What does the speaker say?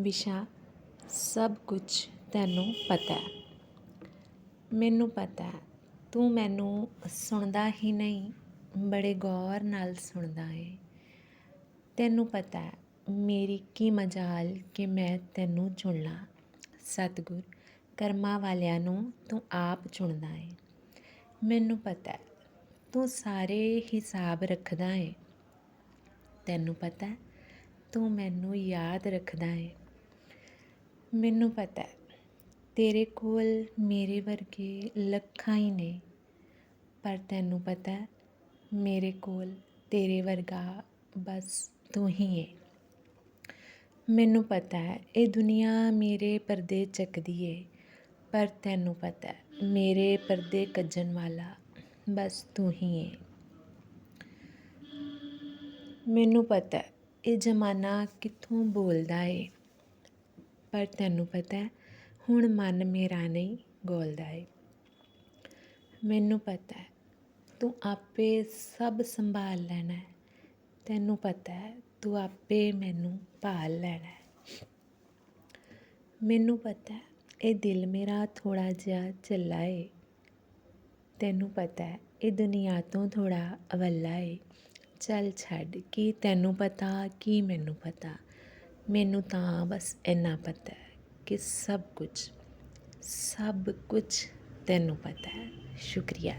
ਵਿਸ਼ਾ ਸਭ ਕੁਛ ਤੈਨੂੰ ਪਤਾ ਮੈਨੂੰ ਪਤਾ ਤੂੰ ਮੈਨੂੰ ਸੁਣਦਾ ਹੀ ਨਹੀਂ, ਬੜੇ ਗੌਰ ਨਾਲ ਸੁਣਦਾ ਏ। ਤੈਨੂੰ ਪਤਾ ਮੇਰੀ ਕੀ ਮਜਾਲ ਕਿ ਮੈਂ ਤੈਨੂੰ ਚੁਣ ਲਾਂ ਸਤਿਗੁਰ, ਕਰਮਾਂ ਵਾਲਿਆਂ ਨੂੰ ਤੂੰ ਆਪ ਚੁਣਦਾ ਏ। ਮੈਨੂੰ ਪਤਾ ਤੂੰ ਸਾਰੇ ਹਿਸਾਬ ਰੱਖਦਾ ਏ। ਤੈਨੂੰ ਪਤਾ ਤੂੰ ਮੈਨੂੰ ਯਾਦ ਰੱਖਦਾ ਏ। ਮੈਨੂੰ ਪਤਾ ਤੇਰੇ ਕੋਲ ਮੇਰੇ ਵਰਗੇ ਲੱਖਾਂ ਹੀ ਨੇ, ਪਰ ਤੈਨੂੰ ਪਤਾ ਮੇਰੇ ਕੋਲ ਤੇਰੇ ਵਰਗਾ ਬਸ ਤੂੰ ਹੀ ਏ ਮੈਨੂੰ ਪਤਾ ਹੈ, ਇਹ ਦੁਨੀਆ ਮੇਰੇ ਪਰਦੇ ਚੱਕਦੀ ਏ, ਪਰ ਤੈਨੂੰ ਪਤਾ ਮੇਰੇ ਪਰਦੇ ਕੱਜਣ ਵਾਲਾ ਬਸ ਤੂੰ ਹੀ ਏ। ਮੈਨੂੰ ਪਤਾ ਇਹ ਜ਼ਮਾਨਾ ਕਿੱਥੋਂ ਬੋਲਦਾ ਏ। ਪਰ ਤੈਨੂੰ ਪਤਾ ਹੁਣ ਮਨ ਮੇਰਾ ਨਹੀਂ ਗੋਲਦਾ ਏ। ਮੈਨੂੰ ਪਤਾ ਹੈ, ਤੂੰ ਆਪੇ ਸਭ ਸੰਭਾਲ ਲੈਣਾ ਹੈ। ਤੈਨੂੰ ਪਤਾ ਹੈ, ਤੂੰ ਆਪੇ ਮੈਨੂੰ ਭਾਲ ਲੈਣਾ ਹੈ। ਮੈਨੂੰ ਪਤਾ ਹੈ, ਇਹ ਦਿਲ ਮੇਰਾ ਥੋੜਾ ਜਿਹਾ ਚੱਲਾ ਏ। ਤੈਨੂੰ ਪਤਾ ਹੈ, ਇਹ ਦੁਨੀਆ ਤੋਂ ਥੋੜਾ ਅਵੱਲਾ ਏ। ਚੱਲ ਛੱਡ, ਕੀ ਤੈਨੂੰ ਪਤਾ, ਕੀ ਮੈਨੂੰ ਪਤਾ। ਮੈਨੂੰ ਤਾਂ ਬਸ ਇੰਨਾ ਪਤਾ ਹੈ ਕਿ ਸਭ ਕੁਝ ਸਭ ਕੁਝ ਤੈਨੂੰ ਪਤਾ ਹੈ। ਸ਼ੁਕਰੀਆ।